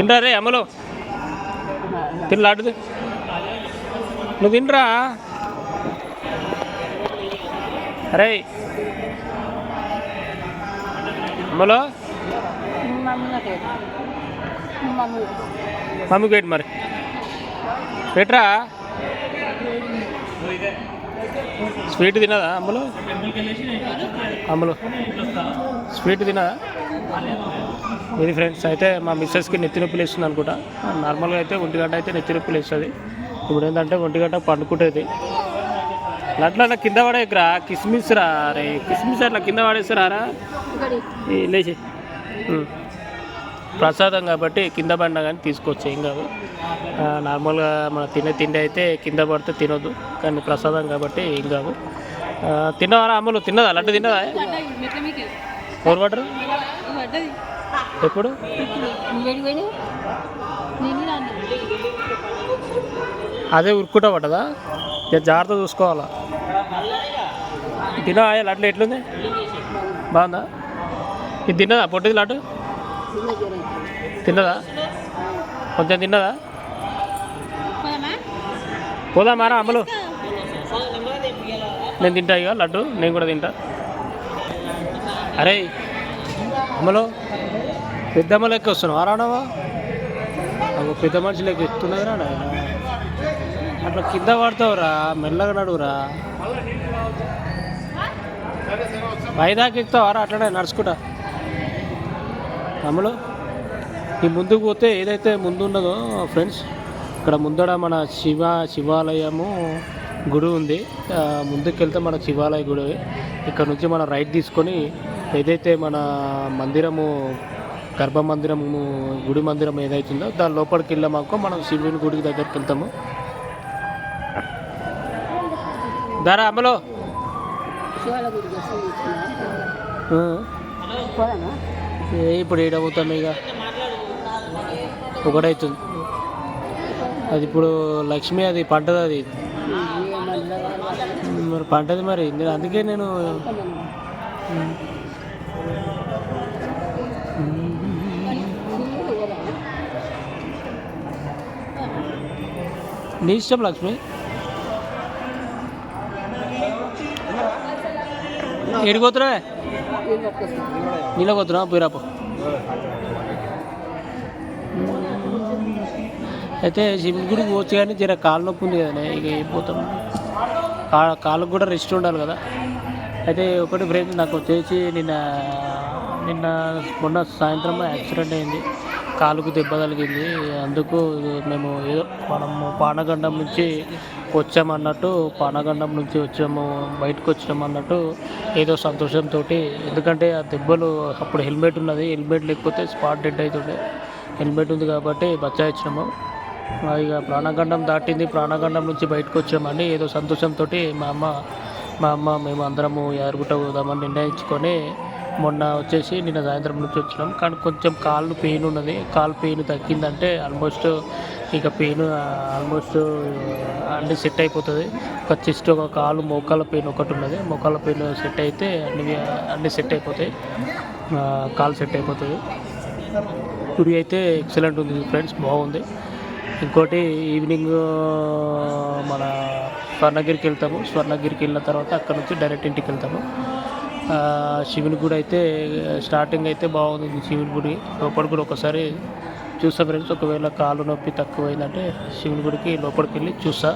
తినరా రే అమ్మలో నువ్వు తినరా? అరే అమ్మలో మమ్మీకి ఏంటి మరి. పెట్టరా? స్వీట్ తినదా అమ్మలో అమ్మలో స్వీట్ తినదా? ఇది ఫ్రెండ్స్ అయితే మా మిస్సెస్కి నెత్తి నొప్పి లేస్తుంది అనుకుంటా. నార్మల్గా అయితే ఒంటి గంట అయితే నెత్తి నొప్పి లేస్తుంది. ఇప్పుడు ఏంటంటే ఒంటి గంట పండుకుంటుంది. అట్లా అట్లా కింద పడేయకురా కిస్మిస్ రా రే. కిస్మిస్ అట్లా కింద పడేస్తారా లేచి. ప్రసాదం కాబట్టి కింద పడినా కానీ తీసుకోవచ్చు ఏం కాదు. నార్మల్గా మన తినే తిండి అయితే కింద పడితే తినొద్దు. కానీ ప్రసాదం కాబట్టి ఏం కాదు. తిన్నవారా అమ్మలు? తిన్నదా? లడ్డు తిన్నదా? ఎవరు పడరు ఎప్పుడు? అదే ఉరుక్కుంటా పడ్డదా? జాగ్రత్త చూసుకోవాలా. తినవా లడ్డు ఎట్లుంది? బాగుందా? ఇది తిన్నదా? పొట్టిది లడ్డు తిన్నదా? కొంచెం తిన్నదా? పోదామారా అమ్మలు నేను తింటా ఇక లడ్డు. నేను కూడా తింటా. అరే అమ్మలో పెద్దమ్మ లెక్క వస్తున్నావు. రావడమా పెద్ద మనిషి లెక్క ఎత్తున్నది రా. అట్లా కింద పడతావురా మెల్లగా నడువురా. వైదాకి ఎక్కుతావారా అట్లనే నడుచుకుంటా. అమ్మలో ఈ ముందుకు పోతే ఏదైతే ముందు ఉన్నదో ఫ్రెండ్స్ ఇక్కడ ముందర మన శివ శివాలయము గుడి ఉంది. ముందుకు వెళ్తే మన శివాలయ గుడి. ఇక్కడ నుంచి మనం రైట్ తీసుకొని ఏదైతే మన మందిరము గర్భ మందిరము గుడి మందిరం ఏదైతుందో దాని లోపలికి వెళ్ళామాకో మనం శివుని గుడి దగ్గరికి వెళ్తాము. దారా అమ్మలో ఇప్పుడు ఏడవుతాం ఇక ఒకటవుతుంది అది ఇప్పుడు లక్ష్మి అది పంటది అది. మరి పంటది మరి. అందుకే నేను నీ ఇష్టం లక్ష్మి? ఎడిపోతున్నా నీళ్ళకి పోతున్నా పోయిరాపో అయితే శివుని గుడికి పోవచ్చు కానీ జర కాలు నొప్పి ఉంది కదా ఇక ఏం పోతాం. కాళ్ళకు కూడా రెస్ట్ ఉండాలి కదా. అయితే ఒకటి ఫ్రెండ్స్ నాకు వచ్చేసి నిన్న నిన్న మొన్న సాయంత్రం యాక్సిడెంట్ అయింది. కాలుకు దెబ్బ తగిలింది. అందుకు మేము ఏదో మనము పానగండం నుంచి వచ్చామన్నట్టు పానగండం నుంచి వచ్చాము బయటకు వచ్చాము అన్నట్టు ఏదో సంతోషంతో ఎందుకంటే ఆ దెబ్బలు అప్పుడు హెల్మెట్ ఉన్నది. హెల్మెట్ లేకపోతే స్పాట్ డెడ్ అవుతుండే హెల్మెట్ ఉంది కాబట్టి బచ్చాయించినాము ఇక ప్రాణగండం దాటింది. ప్రాణగండం నుంచి బయటకు వచ్చామని ఏదో సంతోషంతో మా అమ్మ మా అమ్మ మేము అందరము యారుగుట్ట పోదామని నిర్ణయించుకొని మొన్న వచ్చేసి నిన్న సాయంత్రం నుంచి వచ్చినాం. కానీ కొంచెం కాళ్ళు పెయిన్ ఉన్నది. కాలు పెయిన్ తగ్గిందంటే ఆల్మోస్ట్ ఇక పెయిన్ ఆల్మోస్ట్ అన్ని సెట్ అయిపోతుంది. ఒక చెస్ట్ ఒక కాలు మోకాల పెయిన్ ఒకటి ఉన్నది. మోకాల పెయిన్ సెట్ అయితే అన్ని అన్ని సెట్ అయిపోతాయి. కాలు సెట్ అయిపోతుంది. గుడి అయితే ఎక్సలెంట్ ఉంది ఫ్రెండ్స్ బాగుంది. ఇంకోటి ఈవినింగ్ మన స్వర్ణగిరికి వెళ్తాము. స్వర్ణగిరికి వెళ్ళిన తర్వాత అక్కడ నుంచి డైరెక్ట్ ఇంటికి వెళ్తాము. శివుని గుడి అయితే స్టార్టింగ్ అయితే బాగుంది శివుని గుడి. లోపల కూడా ఒకసారి చూస్తా ఫ్రెండ్స్ ఒకవేళ కాలు నొప్పి తక్కువైందంటే శివుని గుడికి లోపలికి వెళ్ళి చూసా